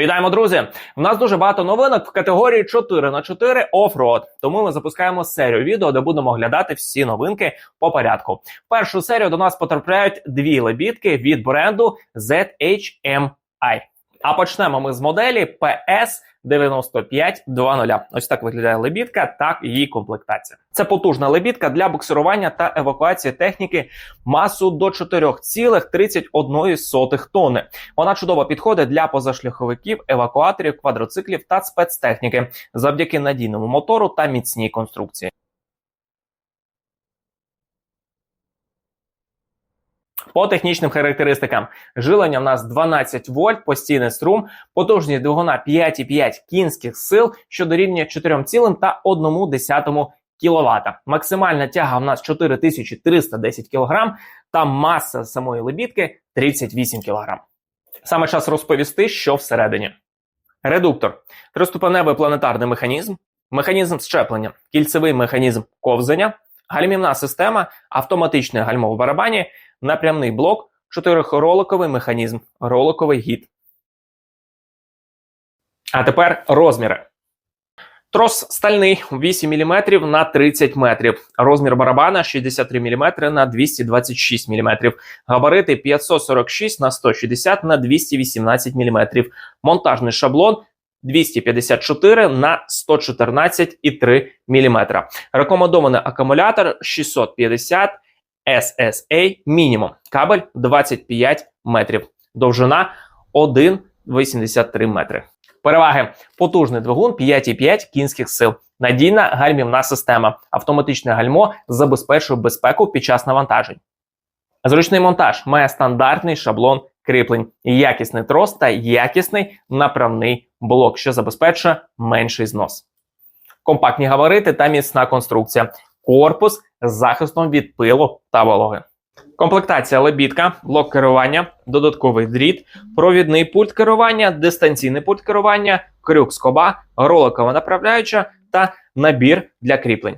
Вітаємо, друзі! У нас дуже багато новинок в категорії 4 на 4 оффроуд. Тому ми запускаємо серію відео, де будемо оглядати всі новинки по порядку. В першу серію до нас потрапляють дві лебідки від бренду ZHMI. А почнемо ми з моделі PS 9520. Ось так виглядає лебідка та її комплектація. Це потужна лебідка для буксирування та евакуації техніки масу до 4,31 тонни. Вона чудово підходить для позашляховиків, евакуаторів, квадроциклів та спецтехніки завдяки надійному мотору та міцній конструкції. По технічним характеристикам жилення в нас 12 вольт, постійний струм, потужність двигуна 5,5 кінських сил, що дорівнює 4,1 кВт. Максимальна тяга в нас 4310 кг та маса самої лебідки 38 кг. Саме час розповісти, що всередині. Редуктор, триступеневий планетарний механізм, механізм щеплення, кільцевий механізм ковзання, гальмівна система, автоматичний гальмо в барабані, напрямний блок, чотирихроликовий механізм, роликовий гід. А тепер розміри. Трос стальний 8 мм на 30 метрів. Розмір барабана 63 мм на 226 мм. Габарити 546 на 160 на 218 мм. Монтажний шаблон 254 на 114,3 мм. Рекомендований акумулятор 650 SSA мінімум. Кабель 25 метрів. Довжина 1,83 метри. Переваги: потужний двигун 5,5 кінських сил, надійна гальмівна система, автоматичне гальмо забезпечує безпеку під час навантажень. Зручний монтаж має стандартний шаблон кріплень, якісний трос та якісний направний блок, що забезпечує менший знос. Компактні габарити та міцна конструкція. Корпус з захистом від пилу та вологи. Комплектація лебідка, блок керування, додатковий дріт, провідний пульт керування, дистанційний пульт керування, крюк скоба, роликова направляюча та набір для кріплень.